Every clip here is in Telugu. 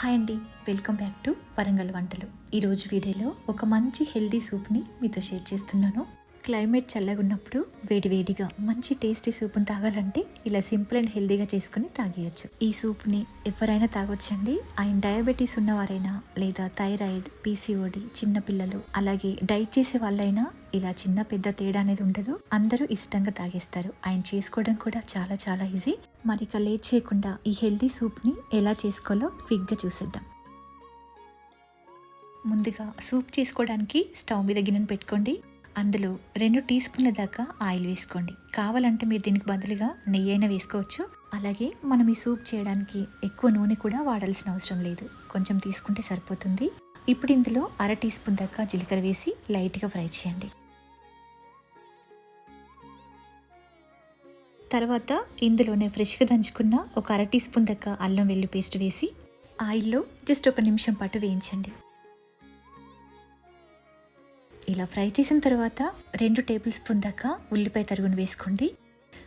హాయ్ అండి. వెల్కమ్ బ్యాక్ టు వరంగల్ వంటలు. ఈరోజు వీడియోలో ఒక మంచి హెల్దీ సూప్ని మీతో షేర్ చేస్తున్నాను. క్లైమేట్ చల్లగా ఉన్నప్పుడు వేడివేడిగా మంచి టేస్టీ సూప్ని తాగాలంటే ఇలా సింపుల్ అండ్ హెల్దీగా చేసుకుని తాగేయచ్చు. ఈ సూప్ని ఎవరైనా తాగొచ్చండి. ఆయన డయాబెటీస్ ఉన్నవారైనా లేదా థైరాయిడ్ పీసీఓడి చిన్నపిల్లలు అలాగే డైట్ చేసే వాళ్ళైనా ఇలా చిన్న పెద్ద తేడా అనేది ఉండదు. అందరూ ఇష్టంగా తాగేస్తారు. ఆయన చేసుకోవడం కూడా చాలా చాలా ఈజీ. మరి ఇక లేట్ చేయకుండా ఈ హెల్దీ సూప్ని ఎలా చేసుకోవాలో క్విక్గా చూసేద్దాం. ముందుగా సూప్ చేసుకోవడానికి స్టవ్ మీద గిన్నెను పెట్టుకోండి. అందులో రెండు టీ స్పూన్ల దాకా ఆయిల్ వేసుకోండి. కావాలంటే మీరు దీనికి బదులుగా నెయ్యి అయినా వేసుకోవచ్చు. అలాగే మనం ఈ సూప్ చేయడానికి ఎక్కువ నూనె కూడా వాడాల్సిన అవసరం లేదు. కొంచెం తీసుకుంటే సరిపోతుంది. ఇప్పుడు ఇందులో అర టీ స్పూన్ దాకా జీలకర్ర వేసి లైట్గా ఫ్రై చేయండి. తర్వాత ఇందులోనే ఫ్రెష్గా దంచుకున్న ఒక అర టీ స్పూన్ దగ్గ అల్లం వెల్లు పేస్ట్ వేసి ఆయిల్లో జస్ట్ ఒక నిమిషం పాటు వేయించండి. ఇలా ఫ్రై చేసిన తర్వాత రెండు టేబుల్ స్పూన్ దాకా ఉల్లిపాయ తరుగును వేసుకోండి.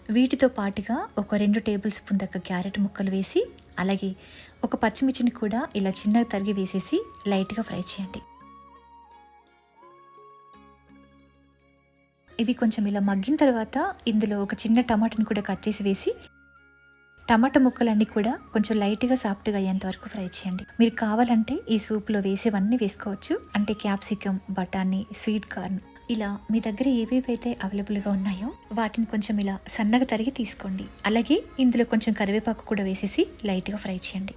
వీటితో పాటుగా ఒక రెండు టేబుల్ స్పూన్ దాకా క్యారెట్ ముక్కలు వేసి అలాగే ఒక పచ్చిమిర్చిని కూడా ఇలా చిన్నగా తరిగి వేసేసి లైట్గా ఫ్రై చేయండి. ఇవి కొంచెం ఇలా మగ్గిన తర్వాత ఇందులో ఒక చిన్న టమాటాని కూడా కట్ చేసి వేసి టమాటా ముక్కలన్నీ కూడా కొంచెం లైట్గా సాఫ్ట్గా అయ్యేంత వరకు ఫ్రై చేయండి. మీరు కావాలంటే ఈ సూప్లో వేసేవన్నీ వేసుకోవచ్చు. అంటే క్యాప్సికమ్ బఠానీ స్వీట్ కార్న్. ఇలా మీ దగ్గర ఏవేవైతే అవైలబుల్గా ఉన్నాయో వాటిని కొంచెం ఇలా సన్నగా తరిగి తీసుకోండి. అలాగే ఇందులో కొంచెం కరివేపాకు కూడా వేసేసి లైట్గా ఫ్రై చేయండి.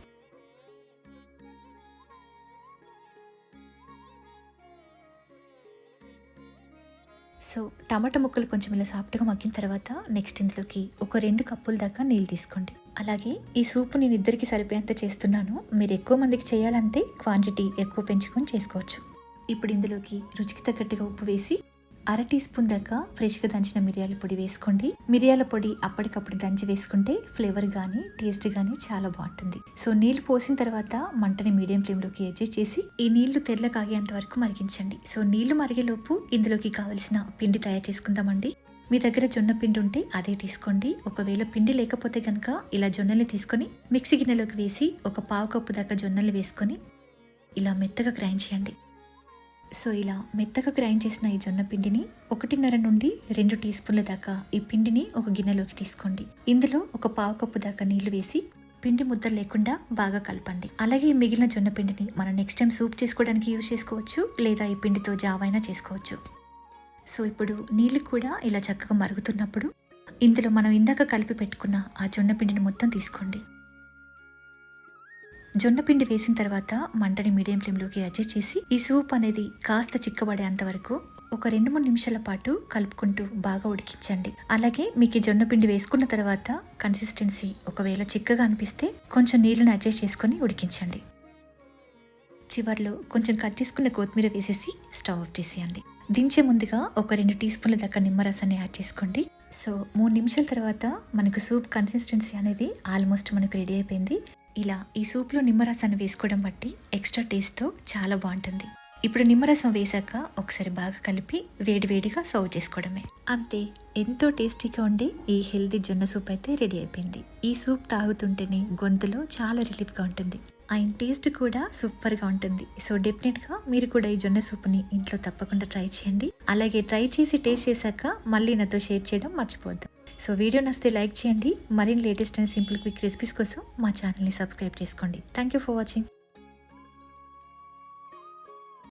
సో టమాటా ముక్కలు కొంచెం ఇలా సాఫ్ట్గా మగ్గిన తర్వాత నెక్స్ట్ ఇందులోకి ఒక రెండు కప్పుల దాకా నీళ్ళు తీసుకోండి. అలాగే ఈ సూప్ నేను ఇద్దరికి సరిపోయేంత చేస్తున్నాను. మీరు ఎక్కువ మందికి చేయాలంటే క్వాంటిటీ ఎక్కువ పెంచుకొని చేసుకోవచ్చు. ఇప్పుడు ఇందులోకి రుచికి తగ్గట్టుగా ఉప్పు వేసి అర టీ స్పూన్ దాకా ఫ్రెష్గా దంచిన మిరియాల పొడి వేసుకోండి. మిరియాల పొడి అప్పటికప్పుడు దంచి వేసుకుంటే ఫ్లేవర్ కానీ టేస్ట్ కానీ చాలా బాగుంటుంది. సో నీళ్ళు పోసిన తర్వాత మంటని మీడియం ఫ్లేమ్లోకి అడ్జస్ట్ చేసి ఈ నీళ్ళు తెల్ల కాగేంత వరకు మరిగించండి. సో నీళ్ళు మరిగేలోపు ఇందులోకి కావలసిన పిండి తయారు చేసుకుందామండి. మీ దగ్గర జొన్న పిండి ఉంటే అదే తీసుకోండి. ఒకవేళ పిండి లేకపోతే కనుక ఇలా జొన్నలు తీసుకొని మిక్సీ గిన్నెలోకి వేసి ఒక పావు కప్పు దాకా జొన్నలు వేసుకొని ఇలా మెత్తగా గ్రైండ్ చేయండి. సో ఇలా మెత్తగా గ్రైండ్ చేసిన ఈ జొన్న పిండిని ఒకటిన్నర నుండి రెండు టీ స్పూన్ల దాకా ఈ పిండిని ఒక గిన్నెలోకి తీసుకోండి. ఇందులో ఒక పావు కప్పు దాకా నీళ్ళు వేసి పిండి ముద్ద లేకుండా బాగా కలపండి. అలాగే మిగిలిన జొన్న పిండిని మనం నెక్స్ట్ టైం సూప్ చేసుకోవడానికి యూజ్ చేసుకోవచ్చు లేదా ఈ పిండితో జావైనా చేసుకోవచ్చు. సో ఇప్పుడు నీళ్ళు కూడా ఇలా చక్కగా మరుగుతున్నప్పుడు ఇందులో మనం ఇందాక కలిపి పెట్టుకున్న ఆ జొన్న పిండిని మొత్తం తీసుకోండి. జొన్న పిండి వేసిన తర్వాత మంటని మీడియం ఫ్లేమ్లోకి అడ్జస్ట్ చేసి ఈ సూప్ అనేది కాస్త చిక్కబడేంత వరకు ఒక రెండు మూడు నిమిషాల పాటు కలుపుకుంటూ బాగా ఉడికించండి. అలాగే మీకు జొన్న పిండి వేసుకున్న తర్వాత కన్సిస్టెన్సీ ఒకవేళ చిక్కగా అనిపిస్తే కొంచెం నీళ్ళని అడ్జస్ట్ చేసుకొని ఉడికించండి. చివర్లో కొంచెం కట్ చేసుకున్న కొత్తిమీర వేసేసి స్టవ్ ఆఫ్ చేసేయండి. దించే ముందుగా ఒక రెండు టీ స్పూన్ల దాకా నిమ్మరసాన్ని యాడ్ చేసుకోండి. సో మూడు నిమిషాల తర్వాత మనకు సూప్ కన్సిస్టెన్సీ అనేది ఆల్మోస్ట్ మనకు రెడీ అయిపోయింది. ఇలా ఈ సూప్లో నిమ్మరసాన్ని వేసుకోవడం బట్టి ఎక్స్ట్రా టేస్ట్తో చాలా బాగుంటుంది. ఇప్పుడు నిమ్మరసం వేశాక ఒకసారి బాగా కలిపి వేడివేడిగా సర్వ్ చేసుకోవడమే. అంతే ఎంతో టేస్టీగా ఉండే ఈ హెల్దీ జొన్న సూప్ అయితే రెడీ అయిపోయింది. ఈ సూప్ తాగుతుంటేనే గొంతులో చాలా రిలీఫ్గా ఉంటుంది. ఆయన టేస్ట్ కూడా సూపర్గా ఉంటుంది. సో డెఫినెట్గా మీరు కూడా ఈ జొన్న సూప్ని ఇంట్లో తప్పకుండా ట్రై చేయండి. అలాగే ట్రై చేసి టేస్ట్ చేశాక మళ్ళీ నాతో షేర్ చేయడం మర్చిపోద్దాం సో వీడియో నచ్చితే లైక్ చేయండి. మరిన్ని latest and simple quick recipes కోసం మా ఛానల్ని సబ్స్క్రైబ్ చేసుకోండి. Thank you for watching